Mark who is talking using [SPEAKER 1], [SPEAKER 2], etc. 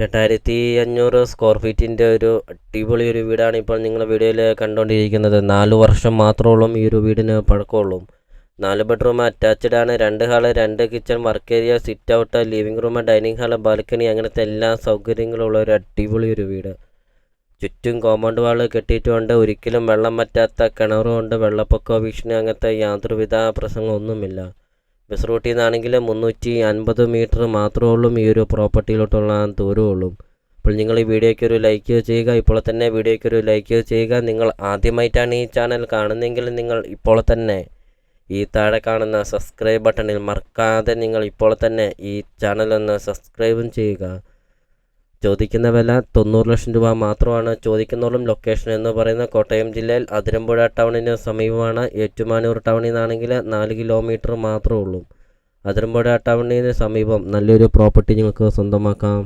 [SPEAKER 1] രണ്ടായിരത്തി അഞ്ഞൂറ് സ്ക്വയർ ഫീറ്റിന്റെ ഒരു അടിപൊളി ഒരു വീടാണ് ഇപ്പോൾ നിങ്ങൾ വീഡിയോയിൽ കണ്ടുകൊണ്ടിരിക്കുന്നത് നാല് വർഷം മാത്രമുള്ളൂ ഈ ഒരു വീടിന് പഴക്കമുള്ളൂ. നാല് ബെഡ്റൂം അറ്റാച്ച്ഡ് ആണ്. രണ്ട് ഹാൾ രണ്ട് kitchen work area sit out living room dining hall balcony അങ്ങനത്തെ എല്ലാ സൗകര്യങ്ങളുള്ള ഒരു അടിപൊളി ഒരു വീട്. ചുറ്റും കോമ്പൗണ്ട് വാൾ കെട്ടിയിട്ടുണ്ട്. ഒരിക്കലും വെള്ളം പറ്റാത്ത കിണറുമുണ്ട് വെള്ളപ്പൊക്കോ ഭീഷണി അങ്ങനത്തെ യാതൊരുവിധ പ്രശ്നങ്ങളൊന്നുമില്ല ബസ് റൂട്ടിൽ നിന്നാണെങ്കിൽ മുന്നൂറ്റി അൻപത് മീറ്റർ മാത്രമേ ഉള്ളൂ. ഈ ഒരു പ്രോപ്പർട്ടിയിലോട്ടുള്ള ദൂരമുള്ളൂ അപ്പോൾ നിങ്ങൾ ഈ വീഡിയോയ്ക്ക് ഒരു ലൈക്ക് ചെയ്യുക ഇപ്പോൾ തന്നെ വീഡിയോയ്ക്ക് ഒരു ലൈക്ക് ചെയ്യുക. നിങ്ങൾ ആദ്യമായിട്ടാണ് ഈ ചാനൽ കാണുന്നതെങ്കിൽ നിങ്ങൾ ഇപ്പോൾ തന്നെ ഈ താഴെ കാണുന്ന സബ്സ്ക്രൈബ് ബട്ടണിൽ മറക്കാതെ നിങ്ങൾ ഇപ്പോൾ തന്നെ ഈ ചാനൽ ഒന്ന് സബ്സ്ക്രൈബും ചെയ്യുക. ചോദിക്കുന്ന വില തൊണ്ണൂറ് ലക്ഷം രൂപ മാത്രമാണ് ചോദിക്കുന്നോളം ലൊക്കേഷൻ എന്ന് പറയുന്ന കോട്ടയം ജില്ലയിൽ അതിരമ്പുഴ ടൗണിന് സമീപമാണ് ഏറ്റുമാനൂർ ടൗണിൽ നിന്നാണെങ്കിൽ നാല് കിലോമീറ്റർ മാത്രമേ ഉള്ളൂ. അതിരമ്പുഴ ടൗണിന് സമീപം നല്ലൊരു പ്രോപ്പർട്ടി നിങ്ങൾക്ക് സ്വന്തമാക്കാം.